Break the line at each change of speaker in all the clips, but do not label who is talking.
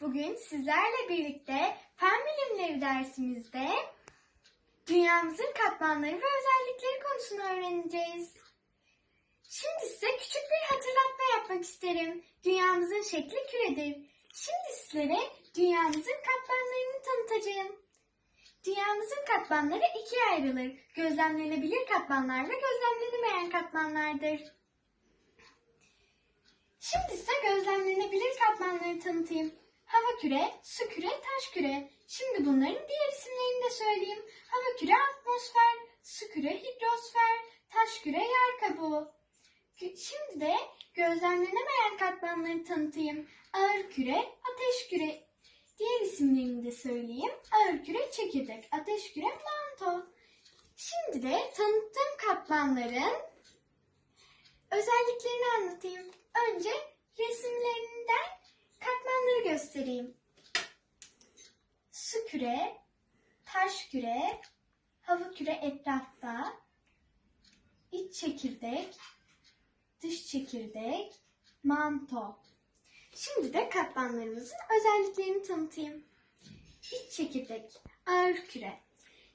Bugün sizlerle birlikte fen bilimleri dersimizde dünyamızın katmanları ve özellikleri konusunu öğreneceğiz. Şimdi size küçük bir hatırlatma yapmak isterim. Dünyamızın şekli küredir. Şimdi sizlere dünyamızın katmanlarını tanıtacağım. Dünyamızın katmanları ikiye ayrılır. Gözlemlenebilir katmanlar ve gözlemlenemeyen katmanlardır. Şimdi size gözlemlenebilir katmanları tanıtayım. Hava küre, su küre, taş küre. Şimdi bunların diğer isimlerini de söyleyeyim. Hava küre atmosfer, su küre hidrosfer, taş küre yer kabuğu. Şimdi de gözlemlenemeyen katmanları tanıtayım. Ağır küre, ateş küre. Diğer isimlerini de söyleyeyim. Ağır küre çekirdek, ateş küre manto. Şimdi de tanıttığım katmanların özelliklerini anlatayım. Önce katmanları göstereyim. Su küre, taş küre, hava küre etrafta, iç çekirdek, dış çekirdek, manto. Şimdi de katmanlarımızın özelliklerini tanıtayım. İç çekirdek, ağır küre.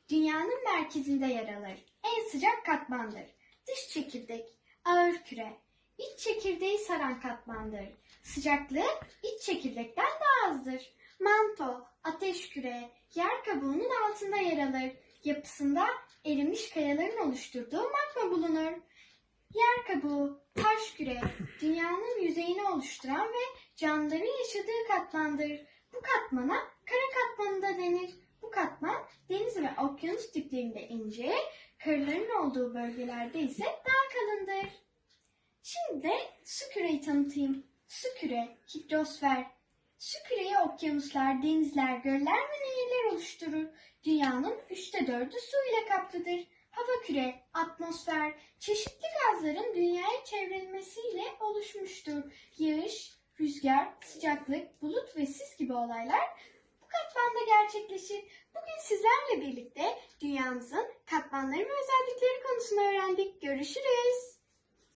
Dünyanın merkezinde yer alır. En sıcak katmandır. Dış çekirdek, ağır küre. İç çekirdeği saran katmandır. Sıcaklığı iç çekirdekten daha azdır. Manto, ateş küre, yer kabuğunun altında yer alır. Yapısında erimiş kayaların oluşturduğu magma bulunur. Yer kabuğu, taş küre, dünyanın yüzeyini oluşturan ve canlıların yaşadığı katmandır. Bu katmana kara katmanı da denir. Bu katman deniz ve okyanus diplerinde ince, karların olduğu bölgelerde ise daha kalındır. Şimdi de su küreyi tanıtayım. Su küre, hidrosfer. Su küreyi okyanuslar, denizler, göller ve nehirler oluşturur. Dünyanın üçte dördü su ile kaplıdır. Hava küre, atmosfer, çeşitli gazların dünyaya çevrilmesiyle oluşmuştur. Yağış, rüzgar, sıcaklık, bulut ve sis gibi olaylar bu katmanda gerçekleşir. Bugün sizlerle birlikte dünyamızın katmanları ve özellikleri konusunu öğrendik. Görüşürüz.